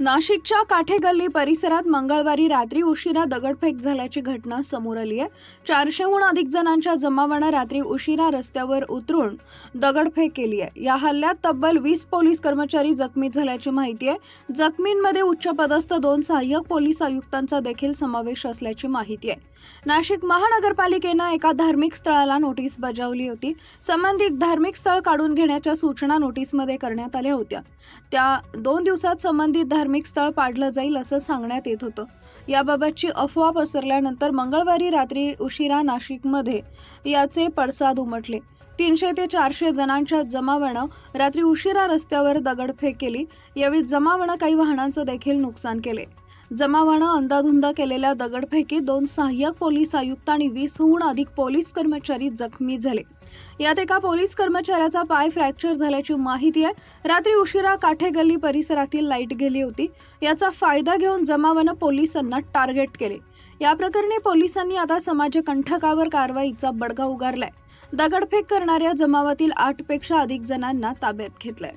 नाशिकच्या काठेगल्ली परिसरात मंगळवारी रात्री उशिरा दगडफेक झाल्याची घटना समोर आली आहे. चारशेहून अधिक जणांच्या जमावानं रात्री उशिरा रस्त्यावर उतरून दगडफेक केली आहे. या हल्ल्यात तब्बल वीस पोलीस कर्मचारी जखमी झाल्याची माहिती आहे. जखमींमध्ये उच्चपदस्थ दोन सहाय्यक पोलीस आयुक्तांचा देखील समावेश असल्याची माहिती आहे. नाशिक महानगरपालिकेनं एका धार्मिक स्थळाला नोटीस बजावली होती. संबंधित धार्मिक स्थळ काढून घेण्याच्या सूचना नोटीसमध्ये करण्यात आल्या होत्या. त्या दोन दिवसात संबंधित धार्मिक स्थळ पाडलं जाईल असं सांगण्यात येत होतं. याबाबतची अफवा पसरल्यानंतर मंगळवारी रात्री उशिरा नाशिकमध्ये याचे पडसाद उमटले. तीनशे ते चारशे जणांच्या जमावानं रात्री उशिरा रस्त्यावर दगडफेक केली. यावेळी जमावानं काही वाहनांचं देखील नुकसान केले. जमावानं अंदाधुंद केलेल्या दगडफेकीत दोन सहाय्यक पोलीस आयुक्त आणि वीसहून अधिक पोलीस कर्मचारी जखमी झाले. यात एका पोलीस कर्मचाऱ्याचा पाय फ्रॅक्चर झाल्याची माहिती आहे. रात्री उशिरा काठेगल्ली परिसरातील लाइट गेली होती. याचा फायदा घेऊन जमावानं पोलिसांना टार्गेट केले. या प्रकरणी पोलिसांनी आता समाजकंठकावर कारवाईचा बडगा उगारलाय. दगडफेक करणाऱ्या जमावातील आठपेक्षा अधिक जणांना ताब्यात घेतलंय.